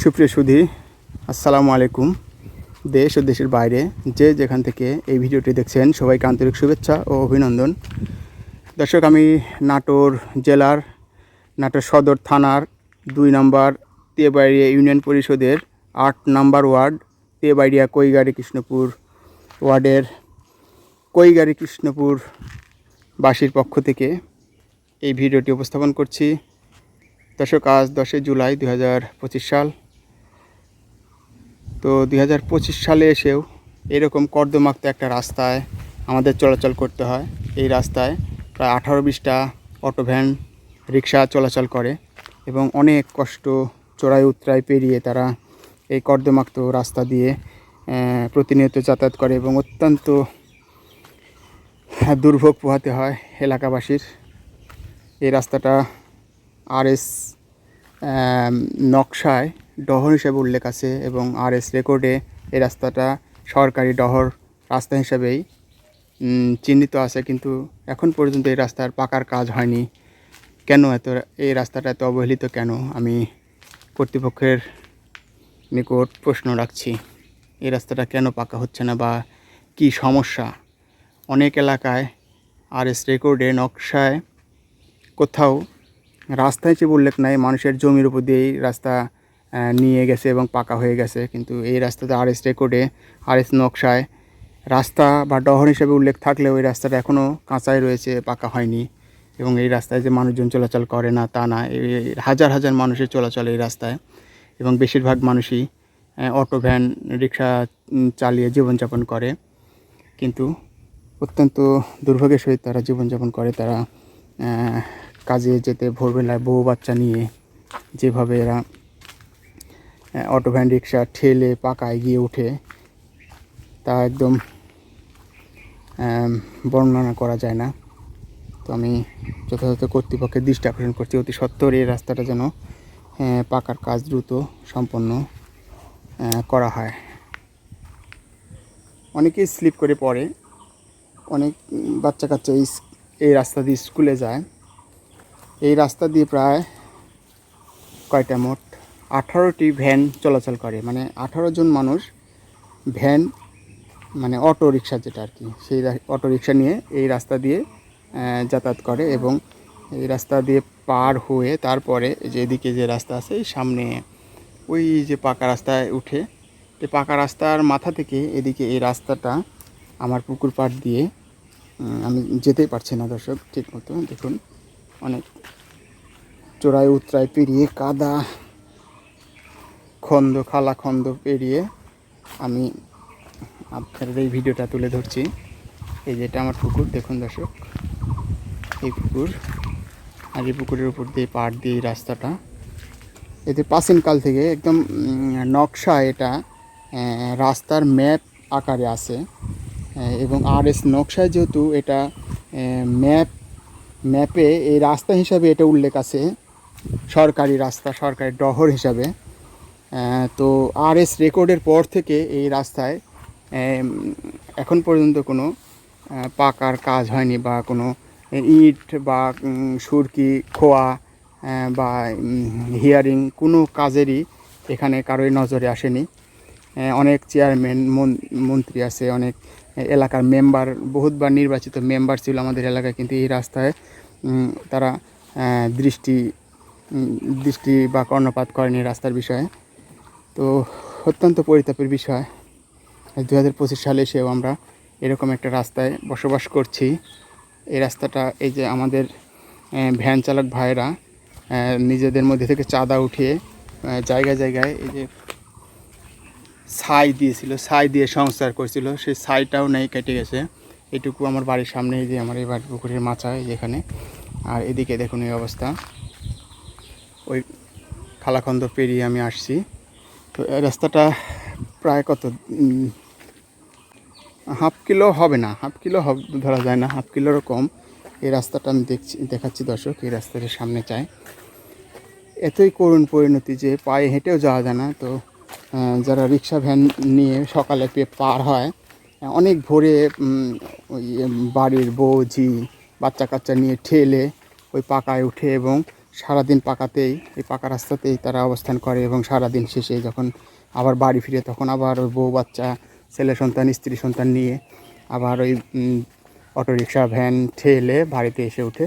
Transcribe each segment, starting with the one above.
সুপ্রিয় সুধী, আসসালামু আলাইকুম। দেশ ও দেশের বাইরে যে যেখান থেকে এই ভিডিওটি দেখছেন, সবাইকে আন্তরিক শুভেচ্ছা ও অভিনন্দন। দর্শক, আমি নাটোর জেলার, নাটোর সদর থানার দুই নম্বর তেবাড়িয়া ইউনিয়ন পরিষদের আট নাম্বার ওয়ার্ড, তেবাড়িয়া কৈগাড়ি কৃষ্ণপুর ওয়ার্ডের কৈগাড়ি কৃষ্ণপুর বাসীর পক্ষ থেকে এই ভিডিওটি উপস্থাপন করছি। দর্শক, আজ দশই জুলাই দু হাজার পঁচিশ সাল। তো দুই হাজার পঁচিশ সালে এসেও এরকম কর্দমাক্ত একটা রাস্তায় আমাদের চলাচল করতে হয়। এই রাস্তায় প্রায় আঠারো বিশটা অটো ভ্যান, রিক্সা চলাচল করে এবং অনেক কষ্ট চড়াই উতরাই পেরিয়ে তারা এই কর্দমাক্ত রাস্তা দিয়ে প্রতিনিয়ত যাতায়াত করে এবং অত্যন্ত দুর্ভোগ পোহাতে হয় এলাকাবাসীর। এই রাস্তাটা আর এস নকশায় ডহর হিসেবে উল্লেখ আছে এবং আর এস রেকর্ডে এই রাস্তাটা সরকারি ডহর রাস্তা হিসাবেই চিহ্নিত আছে, কিন্তু এখন পর্যন্ত এই রাস্তার পাকার কাজ হয়নি। কেন এত এই রাস্তাটা এত অবহেলিত কেন? আমি কর্তৃপক্ষের নিকট প্রশ্ন রাখছি। এই রাস্তাটা কেন পাকা হচ্ছে না বা কি সমস্যা? অনেক এলাকায় আর এস রেকর্ডে নকশায় কোথাও রাস্তা হিসেবে উল্লেখ নাই, মানুষের জমির উপর দিয়েই রাস্তা নিয়ে গেছে এবং পাকা হয়ে গেছে। কিন্তু এই রাস্তাতে আর এস রেকর্ডে আর এস নকশায় রাস্তা বা ডহর হিসেবে উল্লেখ থাকলেও এই রাস্তাটা এখনও কাঁচাই রয়েছে, পাকা হয়নি। এবং এই রাস্তায় যে মানুষজন চলাচল করে না, তা না হাজার হাজার মানুষের চলাচল এই রাস্তায়। এবং বেশিরভাগ মানুষই অটো, ভ্যান, রিক্সা চালিয়ে জীবনযাপন করে। কিন্তু অত্যন্ত দুর্ভোগের সহিত তারা জীবনযাপন করে, তারা কাজে যেতে ভোরবেলায় বউ বাচ্চা নিয়ে যেভাবে এরা অটো ভ্যান রিক্সা ঠেলে পাকায় গিয়ে উঠে তা একদম বর্ণনা করা যায় না। তো আমি যথাযথ কর্তৃপক্ষের দৃষ্টি আকর্ষণ করছি। অতি সত্বর এই রাস্তাটা যেন পাকার কাজ দ্রুত, সম্পন্ন করা হয়। অনেকেই স্লিপ করে পড়ে, অনেক বাচ্চা কাচ্চা এই রাস্তা দিয়ে স্কুলে যায়। এই রাস্তা দিয়ে প্রায় কয়টা মোট? আঠারোটি ভ্যান চলাচল করে। মানে আঠারো জন মানুষ ভ্যান মানে অটো রিক্সা যেটা আর কি, সেই অটো রিক্সা নিয়ে এই রাস্তা দিয়ে যাতায়াত করে এবং এই রাস্তা দিয়ে পার হয়ে তারপরে যে এদিকে যে রাস্তা আছে সামনে ওই যে পাকা রাস্তায় উঠে, এই পাকা রাস্তার মাথা থেকে এদিকে এই রাস্তাটা আমার পুকুর পাড় দিয়ে আমি যেতেই পারছি না দর্শক, ঠিক মতো। দেখুন অনেক। চোরাই উতরাই পেরিয়ে কাদা, খন্দ, খালা খন্দ পেরিয়ে আমি আপনাদের এই ভিডিওটা তুলে ধরছি। এই যেটা আমার পুকুর, দেখুন দর্শক। এই পুকুর, আর এই পুকুরের উপর দিয়ে পাড় দিয়ে রাস্তাটা। এতে প্রাচীনকাল থেকে একদম নকশা এটা রাস্তার ম্যাপ আকারে আছে। এবং আর এস নকশায় যেহেতু এটা ম্যাপ ম্যাপে এই রাস্তা হিসাবে এটা উল্লেখ আছে, সরকারি রাস্তা, সরকারি ডহর হিসাবে। তো আর এস রেকর্ডের পর থেকে এই রাস্তায় এখন পর্যন্ত কোনো পাকার কাজ হয়নি বা কোনো ইট বা সুরকি, খোয়া বা হিয়ারিং কোনো কাজেরই এখানে কারোই নজরে আসেনি। অনেক চেয়ারম্যান মন- মন্ত্রী আছে, অনেক এলাকার মেম্বার বহুতবার নির্বাচিত মেম্বার ছিল আমাদের এলাকায়, কিন্তু এই রাস্তায় তারা দৃষ্টি দৃষ্টি বা কর্ণপাত করেনি রাস্তার বিষয়ে। তো অত্যন্ত পরিতাপের বিষয়। দু হাজার পঁচিশ সালে এসেও আমরা এরকম একটা রাস্তায় বসবাস করছি। এই রাস্তাটা, এই যে আমাদের ভ্যান চালক ভাইরা নিজেদের মধ্যে থেকে চাঁদা উঠিয়ে জায়গায় জায়গায় এই যে ছাই দিয়েছিল, ছাই দিয়ে সংস্কার করেছিল। সেই ছাইটাও নেই, কেটে গেছে। এটুকু আমার বাড়ির সামনে, এই যে আমার এই বাড়ির পুকুরের মাচা, এই যে এখানে। আর এদিকে দেখুন এই অবস্থা। ওই খালাখন্দ পেরিয়ে আমি আসছি। তো রাস্তাটা প্রায় কত? হাফ কিলো হবে না, হাফ কিলো ধরা যায় না, হাফ কিলোরও কম। এই রাস্তাটা আমি দেখছি, দেখাচ্ছি দর্শক, এই রাস্তাটার সামনে চাই। এতই করুণ পরিণতি যে পায়ে হেঁটেও যাওয়া যায় না। তো যারা রিক্সা ভ্যান নিয়ে সকালে পার হয় অনেক ভোরে ওই বাড়ির ঝি বাচ্চা কাচ্চা নিয়ে ঠেলে ওই পাকায় উঠে এবং সারাদিন পাকাতেই, এই পাকা রাস্তাতেই তারা অবস্থান করে এবং সারাদিন শেষে যখন আবার বাড়ি ফিরে তখন আবার ওই বউ, বাচ্চা, ছেলে সন্তান, স্ত্রী সন্তান নিয়ে আবার ওই অটোরিকশা, ভ্যান ঠেলে বাড়িতে এসে ওঠে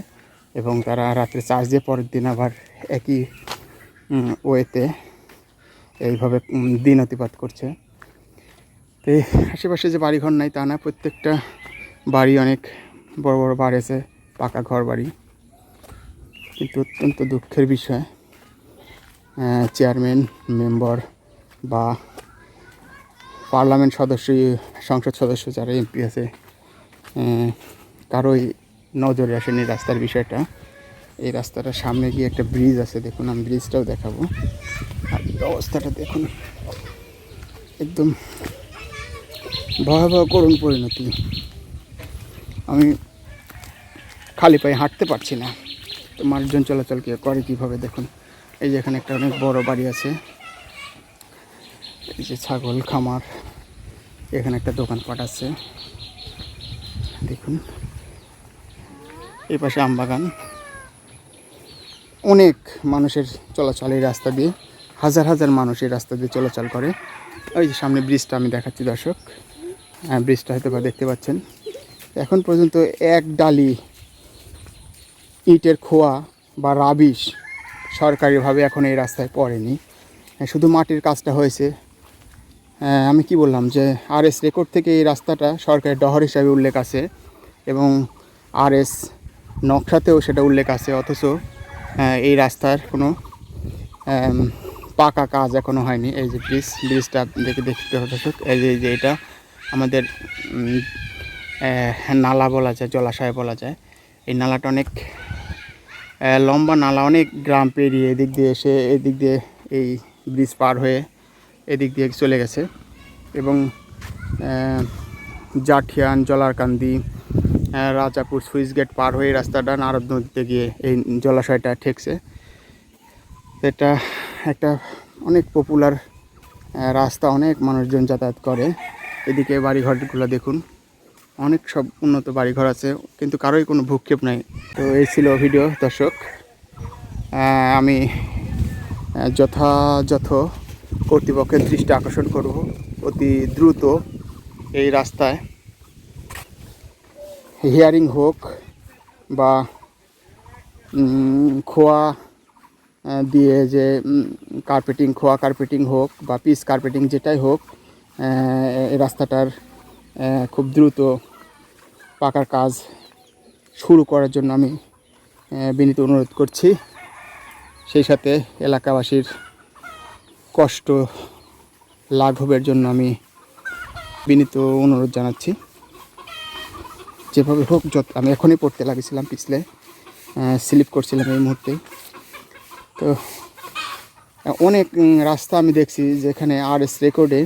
এবং তারা রাত্রে চার্জ দিয়ে পরের দিন আবার একই ওয়েতে এইভাবে দিন অতিপাত করছে। তো এই আশেপাশে যে বাড়িঘর নাই তা না, প্রত্যেকটা বাড়ি অনেক বড় বড় বাড়িছে পাকা ঘর বাড়ি। কিন্তু অত্যন্ত দুঃখের বিষয় চেয়ারম্যান, মেম্বার বা পার্লামেন্ট সদস্য, সংসদ সদস্য যারা এমপি আছে কারোই নজরে আসেনি রাস্তার বিষয়টা। এই রাস্তাটার সামনে গিয়ে একটা ব্রিজ আছে, দেখুন, আমি ব্রিজটাও দেখাবো। অবস্থাটা দেখুন। একদম ভয়াবহ করুণ পরিণতি। আমি খালি পায়ে হাঁটতে পারছি না। তো মানুষজন চলাচল কি করে কীভাবে দেখুন। এই যে এখানে একটা অনেক বড় বাড়ি আছে। এই যে ছাগল, খামার। এখানে একটা দোকানপাট আছে। দেখুন। এই পাশে আমবাগান। অনেক মানুষের চলাচল এই রাস্তা দিয়ে হাজার হাজার মানুষ এই রাস্তা দিয়ে চলাচল করে। ওই যে সামনে ব্রিজটা আমি দেখাচ্ছি দর্শক। হ্যাঁ ব্রিজটা হয়তো দেখতে পাচ্ছেন। এখন পর্যন্ত এক ডালি ইটের খোয়া বা রাবিশ সরকারিভাবে এখন এই রাস্তায় পড়েনি। হ্যাঁ, শুধু মাটির কাজটা হয়েছে। হ্যাঁ, আমি কি বললাম যে আর এস রেকর্ড থেকে এই রাস্তাটা সরকারের ডহর হিসাবে উল্লেখ আছে এবং আর এস নকশাতেও সেটা উল্লেখ আছে। অথচ এই রাস্তার কোনো পাকা কাজ এখনও হয়নি। এই যে ব্রিজ ব্রিজটা দেখে দেখতে হবে এই যে এই যে এটা আমাদের নালা বলা যায়, জলাশয় বলা যায়। এই নালাটা অনেক লম্বা নালা, অনেক গ্রাম পেরিয়ে এদিক দিয়ে এসে এদিক দিয়ে এই ব্রিজ পার হয়ে এদিক দিয়ে চলে গেছে। এবং জাঠিয়ান, জলারকান্দি রাজাপুর সুইচ গেট পার হয়ে রাস্তাটা নারদ নদীতে গিয়ে এই জলাশয়টা ঠেকছে। এটা একটা অনেক পপুলার রাস্তা অনেক মানুষজন যাতায়াত করে। এদিকে বাড়িঘরগুলো দেখুন, অনেক সব উন্নত বাড়িঘর আছে, কিন্তু কারোই কোনো ভূক্ষেপ নাই। তো এই ছিল ভিডিও দর্শক। আমি যথাযথ কর্তৃপক্ষের দৃষ্টি আকর্ষণ করব অতি দ্রুত এই রাস্তায়। হিয়ারিং হোক বা খোয়া দিয়ে যে কার্পেটিং খোয়া কার্পেটিং হোক বা পিস কার্পেটিং যেটাই হোক রাস্তাটার খুব দ্রুত পাকার কাজ শুরু করার জন্য আমি বিনীত অনুরোধ করছি। সেই সাথে এলাকাবাসীর কষ্ট লাঘবের জন্য আমি বিনীত অনুরোধ জানাচ্ছি। যেভাবে হোক, যত, আমি এখনই পড়তে লাগেছিলাম পিছলে স্লিপ করছিলাম এই মুহূর্তে। তো, অনেক রাস্তা আমি দেখছি যেখানে আর এস রেকর্ডে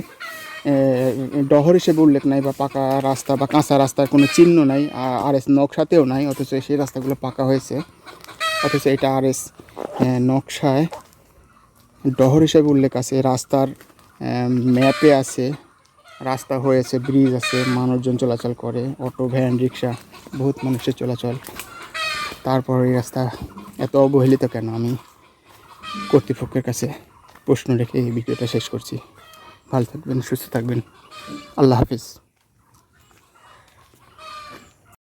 ডহর হিসেবে উল্লেখ নাই বা পাকা রাস্তা বা কাঁচা রাস্তার কোনো চিহ্ন নাই, আর এস নকশাতেও নাই, অথচ সেই রাস্তাগুলো পাকা হয়েছে। অথচ এটা আর এস নকশায় ডহর হিসেবে উল্লেখ আছে, রাস্তার ম্যাপে আছে, রাস্তা হয়েছে, ব্রিজ আছে, মানুষজন চলাচল করে, অটো, ভ্যান, রিক্সা, বহুত মানুষের চলাচল। তারপর এই রাস্তা এত অবহেলিত কেন আমি? কর্তৃপক্ষের কাছে প্রশ্ন রেখে এই ভিডিওটা শেষ করছি। ভালো থাকবেন সুস্থ থাকবেন। আল্লাহ হাফিজ।